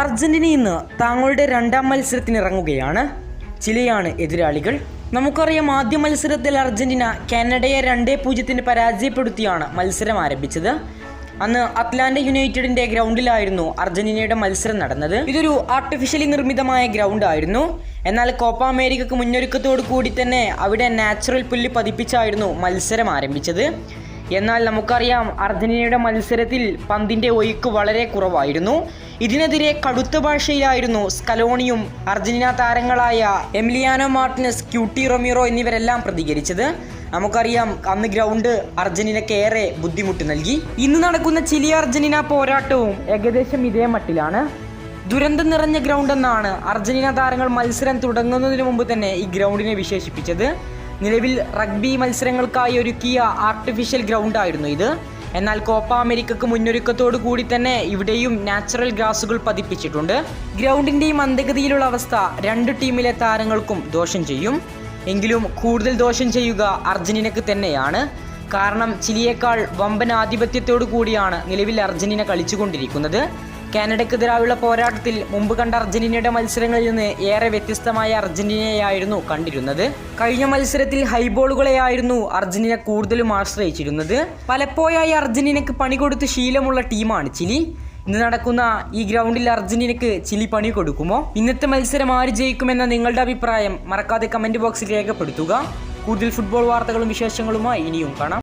Argentina ഇന്ന് തങ്ങളുടെ രണ്ടാം മത്സരത്തിന് ഇറങ്ങുകയാണ് ചിലിയാണ് എതിരാളികൾ. നമുക്കറിയാം ആദ്യ മത്സരത്തിൽ അർജന്റീന കാനഡയെ രണ്ടേ പൂജ്യത്തിന് പരാജയപ്പെടുത്തിയാണ് മത്സരം ആരംഭിച്ചത്. അന്ന് അറ്റ്ലാന്റ യുണൈറ്റഡിന്റെ ഗ്രൗണ്ടിലായിരുന്നു അർജന്റീനയുടെ മത്സരം നടന്നത്. ഇതൊരു ആർട്ടിഫിഷ്യലി നിർമ്മിതമായ ഗ്രൗണ്ട് ആയിരുന്നു. എന്നാൽ കോപ്പ അമേരിക്കക്ക് മുന്നൊരുക്കത്തോടു കൂടി തന്നെ അവിടെ നാച്ചുറൽ പുല്ല് പതിപ്പിച്ചായിരുന്നു മത്സരം ആരംഭിച്ചത്. എന്നാൽ നമുക്കറിയാം അർജന്റീനയുടെ മത്സരത്തിൽ പന്തിന്റെ ഒഴുക്ക് വളരെ കുറവായിരുന്നു. ഇതിനെതിരെ കടുത്ത ഭാഷയിലായിരുന്നു സ്കലോണിയും അർജന്റീന താരങ്ങളായ എമിലിയാനോ മാർട്ടിനസ് ക്യൂട്ടി റൊമീറോ എന്നിവരെല്ലാം പ്രതികരിച്ചത്. നമുക്കറിയാം അന്ന് ഗ്രൗണ്ട് അർജന്റീനയ്ക്ക് ഏറെ ബുദ്ധിമുട്ട് നൽകി. ഇന്ന് നടക്കുന്ന ചിലി അർജന്റീന പോരാട്ടവും ഏകദേശം ഇതേ മട്ടിലാണ്. ദുരന്തം നിറഞ്ഞ ഗ്രൗണ്ട് എന്നാണ് അർജന്റീന താരങ്ങൾ മത്സരം തുടങ്ങുന്നതിന് മുമ്പ് തന്നെ ഈ ഗ്രൗണ്ടിനെ വിശേഷിപ്പിച്ചത്. നിലവിൽ റഗ്ബി മത്സരങ്ങൾക്കായി ഒരുക്കിയ ആർട്ടിഫിഷ്യൽ ഗ്രൗണ്ട് ആയിരുന്നു ഇത്. എന്നാൽ കോപ്പ അമേരിക്കക്ക് മുന്നൊരുക്കത്തോടു കൂടി തന്നെ ഇവിടെയും നാച്ചുറൽ ഗ്രാസുകൾ പതിപ്പിച്ചിട്ടുണ്ട്. ഗ്രൗണ്ടിന്റെ ഈ മന്ദഗതിയിലുള്ള അവസ്ഥ രണ്ട് ടീമിലെ താരങ്ങൾക്കും ദോഷം ചെയ്യും. എങ്കിലും കൂടുതൽ ദോഷം ചെയ്യുക അർജന്റീനക്ക് തന്നെയാണ്. കാരണം ചിലിയേക്കാൾ വമ്പൻ ആധിപത്യത്തോടു കൂടിയാണ് നിലവിൽ അർജന്റീന കളിച്ചുകൊണ്ടിരിക്കുന്നത്. കാനഡയ്ക്കെതിരായുള്ള പോരാട്ടത്തിൽ മുമ്പ് കണ്ട അർജന്റീനയുടെ മത്സരങ്ങളിൽ നിന്ന് ഏറെ വ്യത്യസ്തമായ അർജന്റീനയായിരുന്നു കണ്ടിരുന്നത്. കഴിഞ്ഞ മത്സരത്തിൽ ഹൈബോളുകളെയായിരുന്നു അർജന്റീന കൂടുതലും ആശ്രയിച്ചിരുന്നത്. പലപ്പോഴായി അർജന്റീനയ്ക്ക് പണി കൊടുത്ത് ശീലമുള്ള ടീമാണ് ചിലി. ഇന്ന് നടക്കുന്ന ഈ ഗ്രൗണ്ടിൽ അർജന്റീനയ്ക്ക് ചിലി പണി കൊടുക്കുമോ? ഇന്നത്തെ മത്സരം ആര് ജയിക്കുമെന്ന നിങ്ങളുടെ അഭിപ്രായം മറക്കാതെ കമന്റ് ബോക്സിൽ രേഖപ്പെടുത്തുക. കൂടുതൽ ഫുട്ബോൾ വാർത്തകളും വിശേഷങ്ങളുമായി ഇനിയും കാണാം.